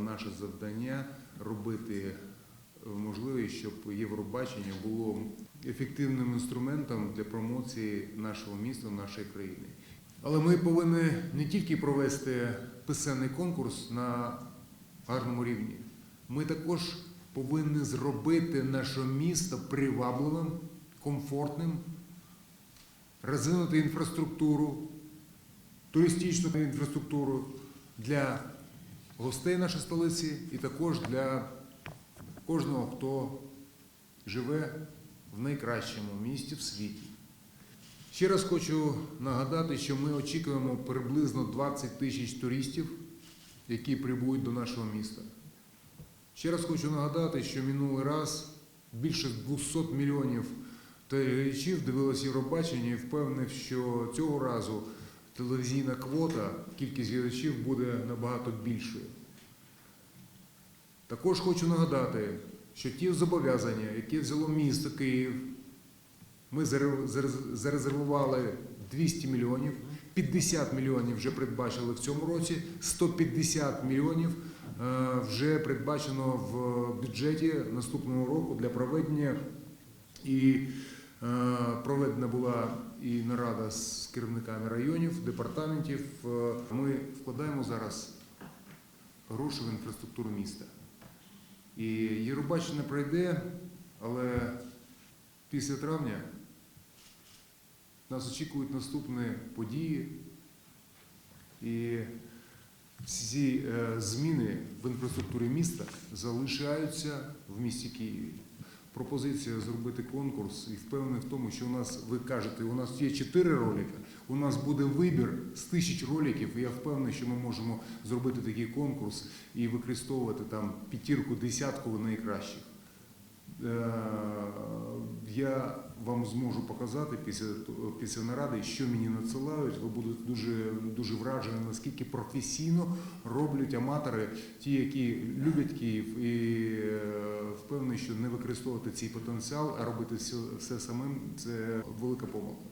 Наше завдання робити е, можливість, щоб Євробачення було ефективним інструментом для промоції нашого міста, нашої країни. Але ми повинні не тільки провести писемний конкурс на гарному рівні, ми також повинні зробити наше місто привабливим, комфортним, розвинути інфраструктуру, туристичну інфраструктуру для гостей нашої столиці і також для кожного, хто живе в найкращому місті в світі. Ще раз хочу нагадати, що ми очікуємо приблизно 20 тисяч туристів, які прибудуть до нашого міста. Ще раз хочу нагадати, що минулий раз більше 200 мільйонів телеглядачів дивилися Євробачення і впевнений, що цього разу телевізійна квота, кількість глядачів буде набагато більшою. Також хочу нагадати, що ті зобов'язання, які взяло місто Київ, ми заре- заре- зарезервували 200 мільйонів, 50 мільйонів вже передбачили в цьому році, 150 мільйонів е, вже передбачено в бюджеті наступного року для проведення і проведена була і нарада з керівниками районів, департаментів. Е, Ми вкладаємо зараз гроші в інфраструктуру міста. І Євробачення пройде, але після травня нас очікують наступні події. І ці е, зміни в інфраструктурі міста залишаються в місті Києві. Пропозиція зробити конкурс і впевнений в тому, що у нас, ви кажете, у нас є чотири ролики, у нас буде вибір з тисяч роликів, і я впевнений, що ми можемо зробити такий конкурс і використовувати там п'ятірку, десятку найкращих. Е, Я вам зможу показати після, після наради, що мені надсилають. Ви будете дуже, дуже вражені, наскільки професійно роблять аматори, ті, які люблять Київ, і е, впевнений, що не використовувати цей потенціал, а робити все, все самим це велика помилка.